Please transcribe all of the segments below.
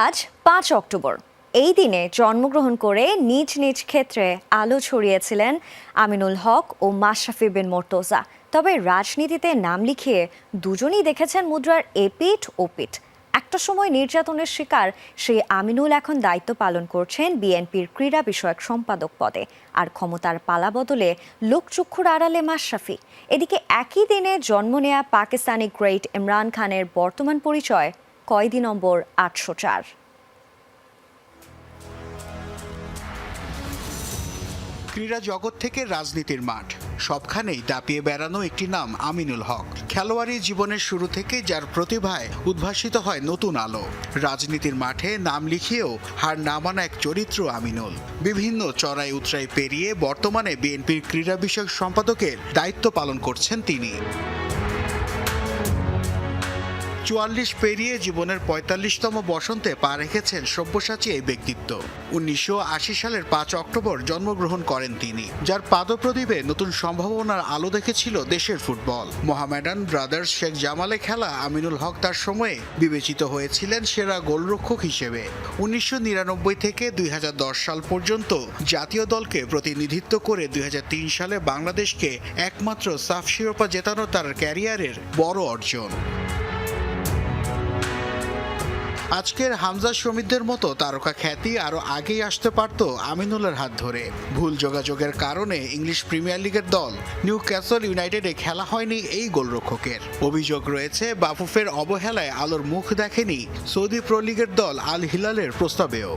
আজ পাঁচ অক্টোবর। এই দিনে জন্মগ্রহণ করে নিজ নিজ ক্ষেত্রে আলো ছড়িয়েছিলেন আমিনুল হক ও মাশরাফি বিন মোর্তজা। তবে রাজনীতিতে নাম লিখিয়ে দুজনই দেখেছেন মুদ্রার এপিঠ ও পিঠ। একটা সময় নির্যাতনের শিকার সেই আমিনুল এখন দায়িত্ব পালন করছেন বিএনপির ক্রীড়া বিষয়ক সম্পাদক পদে। আর ক্ষমতার পালা বদলে লোকচক্ষুর আড়ালে মাশরাফি। এদিকে একই দিনে জন্ম নেয়া পাকিস্তানি গ্রেট ইমরান খানের বর্তমান পরিচয় কয়েদি নম্বর আটশো চার। ক্রীড়া জগৎ থেকে রাজনীতির মাঠ। সবখানেই দাপিয়ে বেড়ানো একটি নাম আমিনুল হক। খেলোয়াড়ি জীবনের শুরু থেকে যার প্রতিভায় উদ্ভাসিত হয় নতুন আলো। রাজনীতির মাঠে নাম লিখিয়েও হার না মানা এক চরিত্র আমিনুল। বিভিন্ন চড়াই উৎরাই পেরিয়ে বর্তমানে বিএনপির ক্রীড়া বিষয়ক সম্পাদকের দায়িত্ব পালন করছেন তিনি। চুয়াল্লিশ পেরিয়ে জীবনের পঁয়তাল্লিশতম বসন্তে পা রেখেছেন সব্যসাচী এই ব্যক্তিত্ব। উনিশশো আশি সালের পাঁচ অক্টোবর জন্মগ্রহণ করেন তিনি, যার পাদপ্রদীপে নতুন সম্ভাবনার আলো দেখেছিল দেশের ফুটবল। মোহামেডান ব্রাদার্স শেখ জামালে খেলা আমিনুল হক তার সময়ে বিবেচিত হয়েছিলেন সেরা গোলরক্ষক হিসেবে। উনিশশো নিরানব্বই থেকে দুই হাজার দশ সাল পর্যন্ত জাতীয় দলকে প্রতিনিধিত্ব করে দুই হাজার তিন সালে বাংলাদেশকে একমাত্র সাফ শিরোপা জেতানো তার ক্যারিয়ারের বড় অর্জন। আজকের হামজা সমিতদের মতো তারকা খ্যাতি আরও আগেই আসতে পারত আমিনুলের হাত ধরে। ভুল যোগাযোগের কারণে ইংলিশ প্রিমিয়ার লিগের দল নিউ ক্যাসল ইউনাইটেডে খেলা হয়নি এই গোলরক্ষকের। অভিযোগ রয়েছে, বাফুফের অবহেলায় আলোর মুখ দেখেনি সৌদি প্রো লিগের দল আল হিলালের প্রস্তাবেও।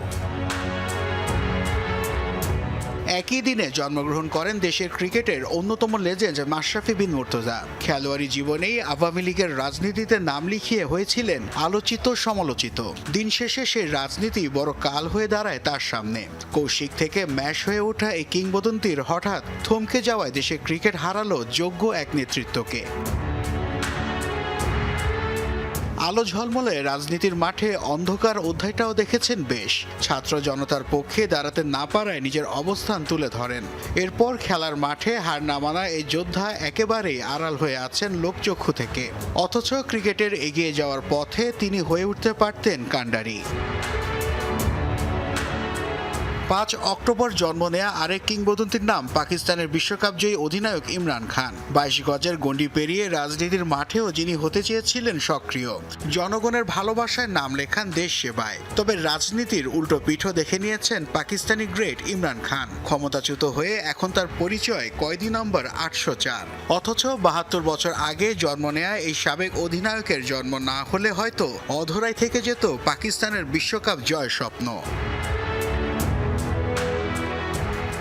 একই দিনে জন্মগ্রহণ করেন দেশের ক্রিকেটের অন্যতম লেজেন্ড মাশরাফি বিন মুর্তজা। খেলোয়াড়ি জীবনেই আওয়ামী লীগের রাজনীতিতে নাম লিখিয়ে হয়েছিলেন আলোচিত সমালোচিত। দিন শেষে সেই রাজনীতি বড় কাল হয়ে দাঁড়ায় তার সামনে। কৌশিক থেকে ম্যাশ হয়ে ওঠা এই কিংবদন্তির হঠাৎ থমকে যাওয়ায় দেশে ক্রিকেট হারালো যোগ্য এক নেতৃত্বকে। আলো ঝলমলে রাজনীতির মাঠে অন্ধকার অধ্যায়টাও দেখেছেন বেশ। ছাত্র জনতার পক্ষে দাঁড়াতে না পারায় নিজের অবস্থান তুলে ধরেন। এরপর খেলার মাঠে হার না মানা এই যোদ্ধা একেবারেই আড়াল হয়ে আছেন লোকচক্ষু থেকে। অথচ ক্রিকেটের এগিয়ে যাওয়ার পথে তিনি হয়ে উঠতে পারতেন কাণ্ডারি। পাঁচ অক্টোবর জন্ম নেয়া আরেক কিংবদন্তির নাম পাকিস্তানের বিশ্বকাপ জয়ী অধিনায়ক ইমরান খান। বাইশ গজের গণ্ডি পেরিয়ে রাজনীতির মাঠেও যিনি হতে চেয়েছিলেন সক্রিয়। জনগণের ভালোবাসায় নাম লেখান দেশ সেবায়। তবে রাজনীতির উল্টো পিঠও দেখে নিয়েছেন পাকিস্তানি গ্রেট ইমরান খান। ক্ষমতাচ্যুত হয়ে এখন তার পরিচয় কয়েদি নম্বর আটশো চার। অথচ বাহাত্তর বছর আগে জন্ম নেয়া এই সাবেক অধিনায়কের জন্ম না হলে হয়তো অধরাই থেকে যেত পাকিস্তানের বিশ্বকাপ জয় স্বপ্ন।